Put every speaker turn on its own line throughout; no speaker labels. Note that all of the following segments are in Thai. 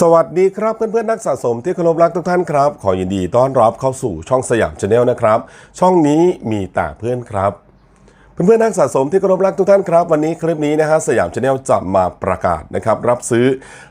สวัสดีครับเพื่อนๆนักสะสมที่เคารพรักทุกท่านครับ ขอยินดีต้อนรับเข้าสู่ช่องสยามชาแนลนะครับ ช่องนี้มีแต่เพื่อนครับ เพื่อนๆนักสะสมที่เคารพรักทุกท่านครับ วันนี้คลิปนี้นะฮะสยามชาแนลจะมาประกาศนะครับรับซื้อ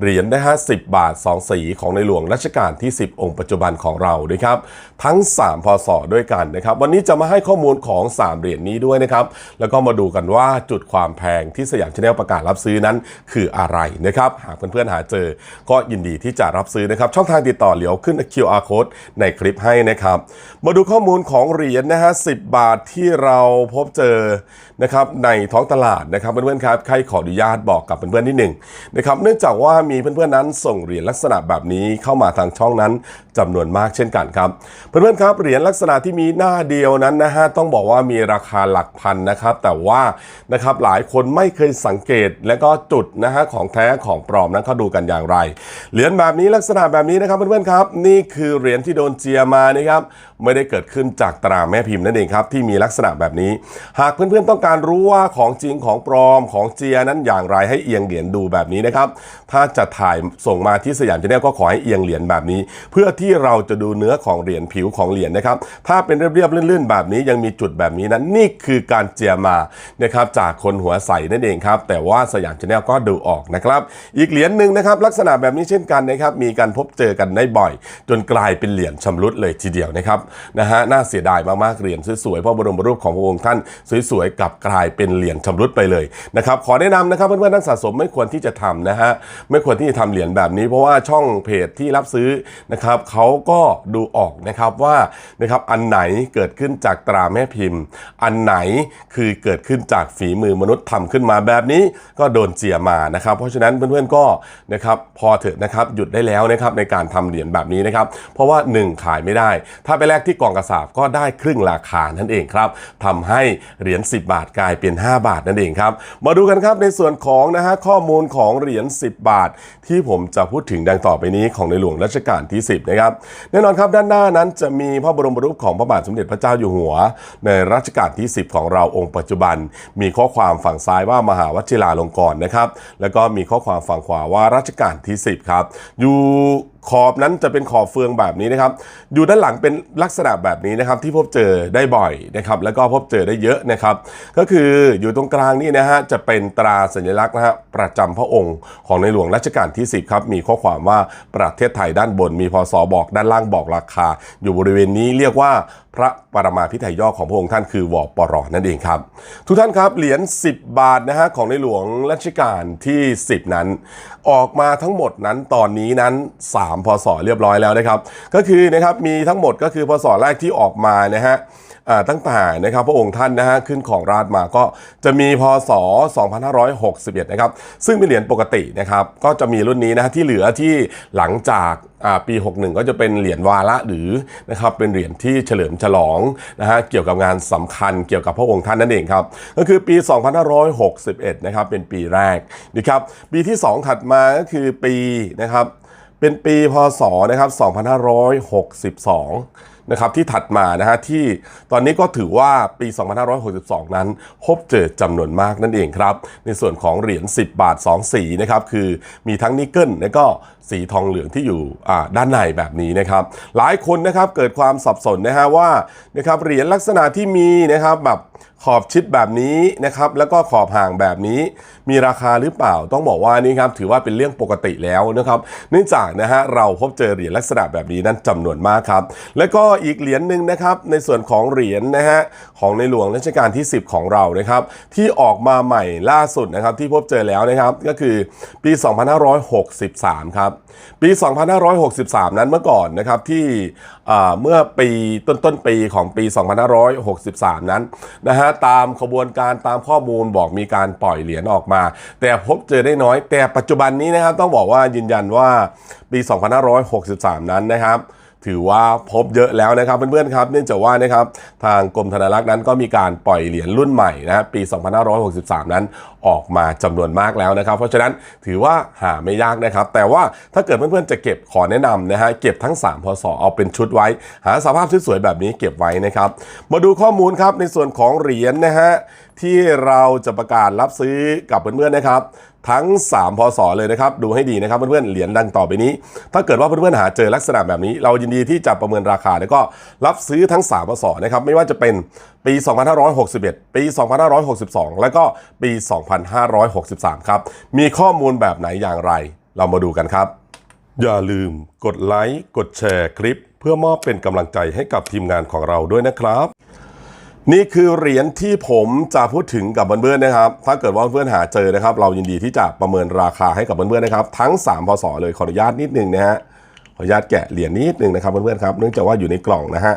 เหรียญนะฮะ10บาท 2 สีของในหลวงรัชกาลที่ 10 องค์ปัจจุบันของเรานะครับทั้ง 3 พศด้วยกันนะครับวันนี้จะมาให้ข้อมูลของ 3 เหรียญนี้ด้วยนะครับแล้วก็มาดูกันว่าจุดความแพงที่สยามชาแนลประกาศรับซื้อนั้นคืออะไรนะครับหากเพื่อนๆหาเจอ ก็ยินดีที่จะรับซื้อนะครับช่องทางติดต่อเหลียวขึ้น QR code ในคลิปให้นะครับมาดูข้อมูลของเหรียญนะฮะ10 บาทที่เราพบเจอนะครับในท้องตลาดนะครับเพื่อนๆครับใครขออนุญาตบอกกับเพื่อนๆนิดหนึ่งนะครับเนื่องจากว่ามีเพื่อนๆนั้นส่งเหรียญลักษณะแบบนี้เข้ามาทางช่องนั้นจำนวนมากเช่นกันครับเพื่อนๆครับเหรียญลักษณะที่มีหน้าเดียวนั้นนะฮะต้องบอกว่ามีราคาหลักพันนะครับ แต่ว่านะครับหลายคนไม่เคยสังเกตและก็จุดนะฮะของแท้ของปลอมนั้นเขาดูกันอย่างไร เหรียญแบบนี้ลักษณะแบบนี้นะครับเพื่อนๆครับ นี่คือเหรียญที่โดนเจียมานะครับไม่ได้เกิดขึ้นจากตราแม่พิมพ์นั่นเองครับที่มีลักษณะแบบนี้ หากเพื่อนๆต้องการรู้ว่าของจริงของปลอมของเจียนั้นอย่างไรให้เอียงเหรียญดูแบบนี้นะครับ ถ้าจะถ่ายส่งมาที่สยามชาแนลก็ขอให้เอียงเหรียญแบบนี้ เพื่อที่เราจะดูเนื้อของเหรียญผิวของเหรียญนะครับ ถ้าเป็นเรียบๆลื่นๆ แบบนี้ยังมีจุดแบบนี้นั้นนี่คือการเจียมานะครับจากคนหัวใสนั่นเองครับ แต่ว่าสยามชาแนลก็ดูออกนะครับ อีกเหรียญหนึ่งนะครับลักษณะแบบนี้เช่นกันนะครับมีการพบเจอกันได้บ่อย จนกลายเป็นเหรียญชำรุดเลยทีเดียวนะครับนะฮะน่าเสียดายมากๆเหรียญสวยๆพระบรมรูปของพระองค์ท่านสวยๆกลับกลายเป็นเหรียญชำรุดไปเลยนะครับขอแนะนำนะครับเพื่อนๆนักสะสมไม่ควรที่จะทำนะฮะไม่ควรที่จะทำเหรียญแบบนี้ เพราะว่าช่องเพจที่รับซื้อนะครับเขาก็ดูออกนะครับว่านะครับอันไหนเกิดขึ้นจากตราแม่พิมพ์ อันไหนคือเกิดขึ้นจากฝีมือมนุษย์ทำขึ้นมาแบบนี้ก็โดนเจียมานะครับ เพราะฉะนั้นเพื่อนๆก็นะครับพอเถอะนะครับหยุดได้แล้วนะครับในการทำเหรียญแบบนี้นะครับ เพราะว่า 1 ขายไม่ได้ ถ้าไปแลกที่กองกระสาบก็ได้ครึ่งราคานั่นเองครับทำให้เหรียญยญ 10 บาทกลายเป็น 5 บาทนั่นเองครับ มาดูกันครับในส่วนของนะฮะข้อมูลของเหรียญ 10 บาท ที่ผมจะพูดถึงดังต่อไปนี้ของในหลวงรัชกาลที่ 10 นะครับ แน่นอนครับด้านหน้านั้นจะมีพระบรมรูปของพระบาทสมเด็จพระเจ้าอยู่หัว ในรัชกาลที่ 10 ของเราองค์ปัจจุบัน มีข้อความฝั่งซ้ายว่ามหาวชิราลงกรณ์นะครับ แล้วก็มีข้อความฝั่งขวาว่ารัชกาลที่ 10 ครับ อยู่ ขอบนั้นจะเป็นขอบเฟืองแบบนี้นะครับ อยู่ด้านหลังเป็นลักษณะแบบนี้นะครับที่พบเจอได้บ่อยนะครับแล้วก็พบเจอได้เยอะนะครับ ก็คืออยู่ตรงกลางนี่นะฮะจะเป็นตราสัญลักษณ์นะฮะประจำพระองค์ของในหลวงรัชกาลที่ 10ครับมีข้อความว่าประเทศไทยด้านบน มีพศบอกด้านล่างบอกราคา อยู่บริเวณนี้เรียกว่า พระปรมาพิไทยย่อของพระองค์ท่านคือวอปรนั่นเองครับ ทุกท่านครับเหรียญ10 บาทนะฮะของในหลวงรัชกาลที่ 10 นั้น ออกมาทั้งหมดนั้นตอนนี้นั้น 3 พศเรียบร้อยแล้วนะครับ ก็คือนะครับมีทั้งหมดก็คือพศแรกที่ออกมานะฮะตั้งแต่นะครับพระองค์ท่านนะฮะขึ้นของราชมาก็จะมีพศ 2561 นะครับ ซึ่งเป็นเหรียญปกตินะครับ ก็จะมีรุ่นนี้นะฮะที่เหลือที่หลังจากปี 61 ก็จะเป็นเหรียญวาระหรือนะครับเป็นเหรียญที่เฉลิมฉลองนะฮะเกี่ยวกับงานสำคัญเกี่ยวกับพระองค์ท่านนั่นเองครับก็คือปี 2561 นะครับเป็นปีแรกนะครับปีที่ 2 ถัดมาก็คือปีนะครับเป็นปีพศนะครับ2562 นะครับที่ถัดมานะฮะที่ตอนนี้ก็ถือว่าปี 2562 นั้นพบเจอจำนวนมากนั่นเองครับ ในส่วนของเหรียญ 10 บาท 2 สีนะครับคือมีทั้งนิกเกิลและก็สีทองเหลืองที่อยู่ด้านในแบบนี้นะครับ หลายคนนะครับเกิดความสับสนนะฮะว่านะครับเหรียญลักษณะที่มีนะครับแบบ ขอบชิดแบบนี้นะครับแล้วก็ขอบห่างแบบนี้ มีราคาหรือเปล่าต้องบอกว่านี่ครับถือว่าเป็นเรื่องปกติแล้วนะครับเนื่องจากนะฮะเราพบเจอเหรียญลักษณะแบบนี้นั้นจำนวนมากครับ แล้วก็อีกเหรียญหนึ่งนะครับในส่วนของเหรียญนะฮะของในหลวงรัชกาลที่ 10 ของเรานะครับที่ออกมาใหม่ล่าสุดนะครับที่พบเจอแล้วนะครับก็คือปี 2563 ครับปี 2563 นั้นเมื่อก่อนนะครับที่เมื่อปีต้นต้นๆปีของปี 2563 นั้นนะฮะตามขบวนการตามข้อมูลบอกมีการปล่อยเหรียญออกมา แต่พบเจอได้น้อย แต่ปัจจุบันนี้นะครับต้องบอกว่ายืนยันว่าปี 2563 นั้นนะครับ ถือว่าพบเยอะแล้วนะครับเพื่อนๆครับเนื่องจากว่านะครับทางกรมธนารักษ์นั้นก็มีการปล่อยเหรียญรุ่นใหม่นะปี 2563 นั้นออกมาจำนวนมากแล้วนะครับ เพราะฉะนั้นถือว่าหาไม่ยากนะครับ แต่ว่าถ้าเกิดเพื่อนๆจะเก็บขอแนะนำนะฮะเก็บทั้ง 3 พศเอาเป็นชุดไว้ หาสภาพสวยๆแบบนี้เก็บไว้นะครับ มาดูข้อมูลครับในส่วนของเหรียญนะฮะที่เราจะประกาศรับซื้อกับเพื่อนๆนะครับ ทั้ง 3 พศเลยนะครับ ดูให้ดีนะครับเพื่อนๆ เหรียญดังต่อไปนี้ ถ้าเกิดว่าเพื่อนๆ หาเจอลักษณะแบบนี้ เรายินดีที่จะประเมินราคา แล้วก็รับซื้อทั้ง 3 พศนะครับ ไม่ว่าจะเป็นปี 2561 ปี 2562 แล้วก็ปี 2563 ครับ มีข้อมูลแบบไหนอย่างไร เรามาดูกันครับ อย่าลืมกดไลค์ กดแชร์คลิป เพื่อมอบเป็นกำลังใจให้กับทีมงานของเราด้วยนะครับ นี่คือเหรียญที่ผมจะพูดถึงกับเพื่อนๆนะครับ ถ้าเกิดว่าเพื่อนๆหาเจอนะครับ เรายินดีที่จะประเมินราคาให้กับเพื่อนๆนะครับ ทั้ง 3 พศเลยขออนุญาตนิดนึงนะฮะ ขออนุญาตแกะเหรียญนิดนึงนะครับเพื่อนๆครับ เนื่องจากว่าอยู่ในกล่องนะฮะ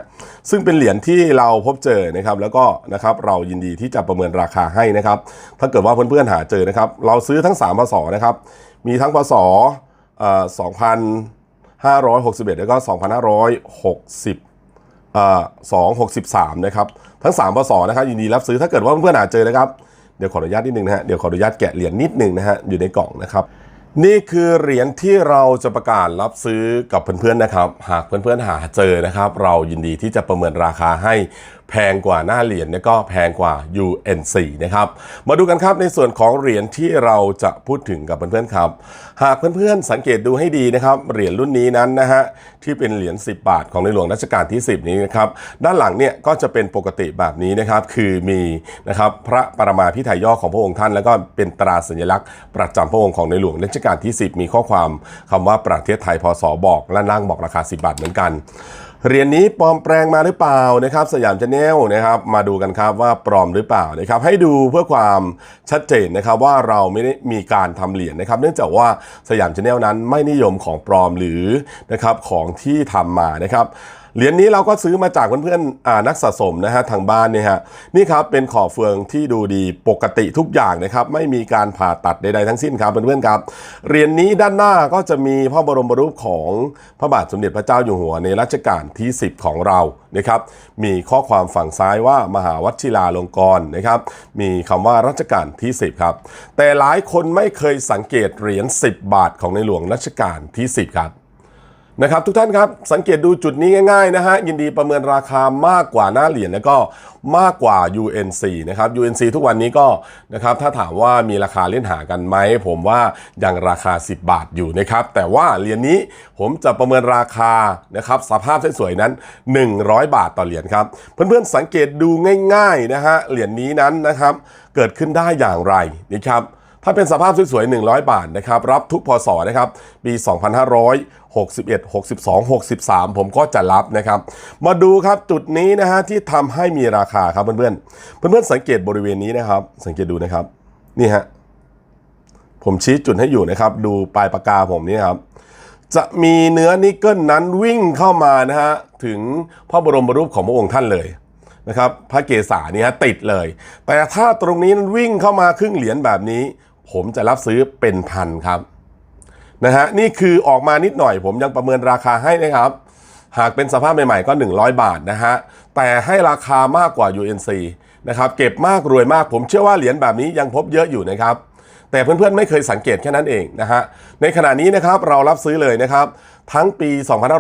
ซึ่งเป็นเหรียญที่เราพบเจอนะครับ แล้วก็นะครับเรายินดีที่จะประเมินราคาให้นะครับ ถ้าเกิดว่าเพื่อนๆหาเจอนะครับ เราซื้อทั้ง 3 พศนะครับ มีทั้งพศเอ่อ2,561แล้วก็2,560ส สองหกสิบสามนะครับทั้ง3ปศนะครับยินดีรับซื้อถ้าเกิดว่าเพื่อนๆหาเจอนะครับเดี๋ยวขออนุญาตนิดนึงนะฮะเดี๋ยวขออนุญาตแกะเหรียญนิดนึงนะฮะอยู่ในกล่องนะครับนี่คือเหรียญที่เราจะประกาศรับซื้อกับเพื่อนๆนะครับ หากเพื่อนๆหาเจอนะครับ เรายินดีที่จะประเมินราคาให้ แพงกว่าหน้าเหรียญและก็แพงกว่า UNC นะครับ มาดูกันครับในส่วนของเหรียญที่เราจะพูดถึงกับเพื่อนๆครับ หากเพื่อนๆสังเกตดูให้ดีนะครับ เหรียญรุ่นนี้นั้นนะฮะที่เป็นเหรียญ 10 บาทของในหลวงรัชกาลที่ 10 นี้นะครับ ด้านหลังเนี่ยก็จะเป็นปกติแบบนี้นะครับ คือมีนะครับพระปรมาพิไทยย่อของพระองค์ท่าน แล้วก็เป็นตราสัญลักษณ์ประจำพระองค์ของในหลวงรัชกาลที่ 10 มีข้อความคำว่าประเทศไทยพศบอกและล่างบอกราคา 10 บาทเหมือนกัน เหรียญนี้ปลอมแปลงมาหรือเปล่านะครับ สยามชาแนลนะครับมาดูกันครับว่าปลอมหรือเปล่านะครับ ให้ดูเพื่อความชัดเจนนะครับว่าเราไม่ได้มีการทำเหรียญนะครับ เนื่องจากว่าสยามชาแนลนั้นไม่นิยมของปลอมหรือนะครับของที่ทำมานะครับ เหรียญนี้เราก็ซื้อมาจากเพื่อนๆอ่านักสะสมนะฮะทางบ้านเนี่ยฮะนี่ครับเป็นขอบเฟืองที่ดูดีปกติทุกอย่างนะครับไม่มีการผ่าตัดใดๆทั้งสิ้นครับเพื่อนๆครับเหรียญนี้ด้านหน้าก็จะมีพระบรมรูปของพระบาทสมเด็จพระเจ้าอยู่หัวในรัชกาลที่ 10 ของเรานะครับมีข้อความฝั่งซ้ายว่ามหาวชิราลงกรณ์นะครับมีคำว่ารัชกาลที่ 10 ครับ แต่หลายคนไม่เคยสังเกตเหรียญ10 บาทของในหลวงรัชกาลที่ 10 ครับ นะครับทุกท่านครับสังเกตดูจุดนี้ง่ายๆนะฮะยินดีประเมินราคามากกว่าหน้าเหรียญแล้วก็มากกว่า UNC นะครับ UNC ทุกวันนี้ก็นะครับถ้าถามว่ามีราคาเล่นหากันไหมผมว่ายังราคา 10 บาทอยู่นะครับแต่ว่าเหรียญนี้ผมจะประเมินราคานะครับสภาพสวยๆนั้น 100 บาทต่อเหรียญครับเพื่อนๆสังเกตดูง่ายๆนะฮะเหรียญนี้นั้นนะครับเกิดขึ้นได้อย่างไรนะครับถ้าเป็นสภาพสวยๆ100 บาทนะครับรับทุกพศนะครับปี 61 62 63 ผมก็จะรับนะครับ มาดูครับจุดนี้นะฮะที่ทำให้มีราคาครับเพื่อนๆเพื่อนๆสังเกตบริเวณนี้นะครับ สังเกตดูนะครับนี่ฮะผมชี้จุดให้อยู่นะครับ ดูปลายปากกาผมนี่ครับจะมีเนื้อนิกเกิลนั้นวิ่งเข้ามานะฮะถึงพระบรมรูปของพระองค์ท่านเลยนะครับพระเกศานี่ฮะติดเลย แต่ถ้าตรงนี้นั้นวิ่งเข้ามาครึ่งเหรียญแบบนี้ ผมจะรับซื้อเป็นพันครับ นะฮะนี่คือออกมานิดหน่อยผมยังประเมินราคาให้นะครับ หากเป็นสภาพใหม่ๆก็ 100 บาทนะฮะแต่ให้ราคามากกว่า UNC นะครับเก็บมากรวยมากผมเชื่อว่าเหรียญแบบนี้ยังพบเยอะอยู่นะครับแต่เพื่อนๆไม่เคยสังเกตแค่นั้นเองนะฮะในขณะนี้นะครับเรารับซื้อเลยนะครับ ทั้งปี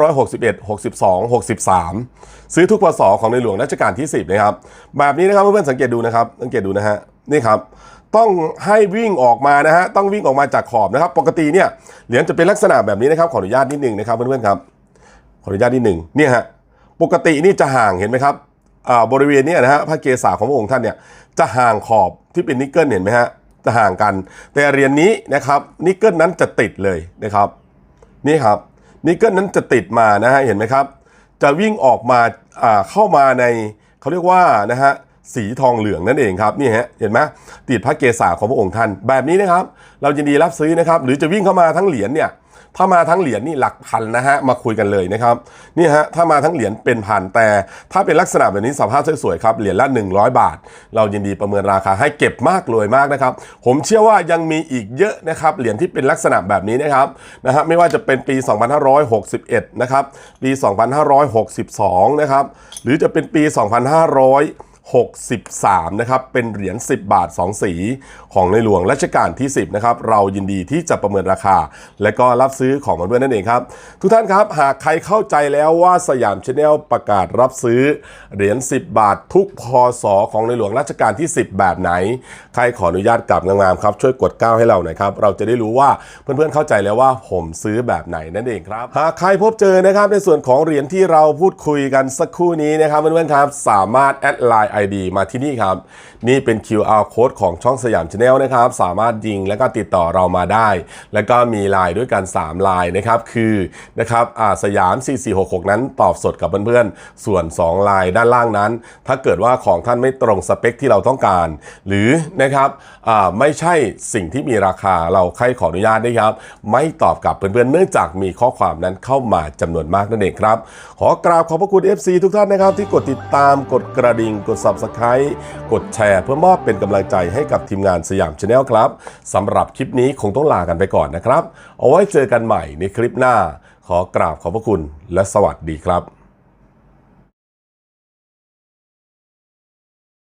2561 62 63 ซื้อทุกพศของในหลวงรัชกาลที่ 10 นะครับ แบบนี้นะครับเพื่อนๆสังเกตดูนะครับสังเกตดูนะฮะนี่ครับ ต้องให้วิ่งออกมานะฮะต้องวิ่งออกมาจากขอบนะครับ ปกติเนี่ยเหรียญจะเป็นลักษณะแบบนี้นะครับขออนุญาตนิดนึงนะครับเพื่อนๆครับขออนุญาตนิดหนึ่งเนี่ยฮะปกตินี่จะห่างเห็นไหมครับบริเวณนี้นะฮะพระเกศาของพระองค์ท่านเนี่ยจะห่างขอบที่เป็นนิกเกิลเห็นไหมฮะจะห่างกัน แต่เหรียญนี้นะครับนิกเกิลนั้นจะติดเลยนะครับนี่ครับนิกเกิลนั้นจะติดมานะฮะเห็นไหมครับ จะวิ่งออกมาเข้ามาในเขาเรียกว่านะฮะ สีทองเหลืองนั่นเองครับนี่ฮะเห็นไหมติดพระเกศาของพระองค์ท่าน แบบนี้นะครับ เรายินดีรับซื้อนะครับ หรือจะวิ่งเข้ามาทั้งเหรียญเนี่ยถ้ามาทั้งเหรียญนี่หลักพันนะฮะมาคุยกันเลยนะครับนี่ฮะถ้ามาทั้งเหรียญเป็นพันแต่ ถ้าเป็นลักษณะแบบนี้สภาพสวยๆครับเหรียญละ 100 บาท เรายินดีประเมินราคาให้เก็บมากรวยมากนะครับ ผมเชื่อว่ายังมีอีกเยอะนะครับเหรียญที่เป็นลักษณะแบบนี้นะครับนะฮะไม่ว่าจะเป็นปี 2561 นะครับ ปี 2562 นะครับ หรือจะเป็นปี 2500 63 นะครับ เป็นเหรียญ 10 บาท 2 สีของในหลวงรัชกาลที่ 10 นะครับ เรายินดีที่จะประเมินราคา และก็รับซื้อของเพื่อนๆนั่นเองครับ ทุกท่านครับ หากใครเข้าใจแล้วว่าสยามชาแนลประกาศรับซื้อ เหรียญ 10 บาททุกพศของในหลวงรัชกาลที่ 10 แบบไหน ใครขออนุญาตกลับงามๆครับ ช่วยกดก้าวให้เราหน่อยครับ เราจะได้รู้ว่าเพื่อนๆเข้าใจแล้วว่าผมซื้อแบบไหนนั่นเองครับ หากใครพบเจอนะครับในส่วนของเหรียญที่เราพูดคุยกันสักครู่นี้นะครับเพื่อนๆครับ สามารถแอดไลน์ ID มาที่นี่ครับ นี่เป็น QR code ของช่องสยามชาแนลนะครับ สามารถยิงแล้วก็ติดต่อเรามาได้ แล้วก็มีไลน์ด้วยกัน3ไลน์นะครับ คือนะครับอ่าสยาม 4466 นั้นตอบสดกับเพื่อนๆ ส่วน2ไลน์ด้านล่างนั้น ถ้าเกิดว่าของท่านไม่ตรงสเปคที่เราต้องการ หรือนะครับอ่าไม่ใช่สิ่งที่มีราคาเราใครขออนุญาตนะครับ ไม่ตอบกลับเพื่อนๆ เนื่องจากมีข้อความนั้นเข้ามาจำนวนมากนั่นเองครับ ขอกราบขอบพระคุณ FC ทุกท่านนะครับ ที่กดติดตามกดกระดิ่งกด Subscribe กดแชร์เพื่อมอบเป็นกำลังใจให้กับทีมงานสยามชาแนลครับสำหรับคลิปนี้คงต้องลากันไปก่อนนะครับ เอาไว้เจอกันใหม่ในคลิปหน้า ขอกราบขอบพระคุณและสวัสดีครับ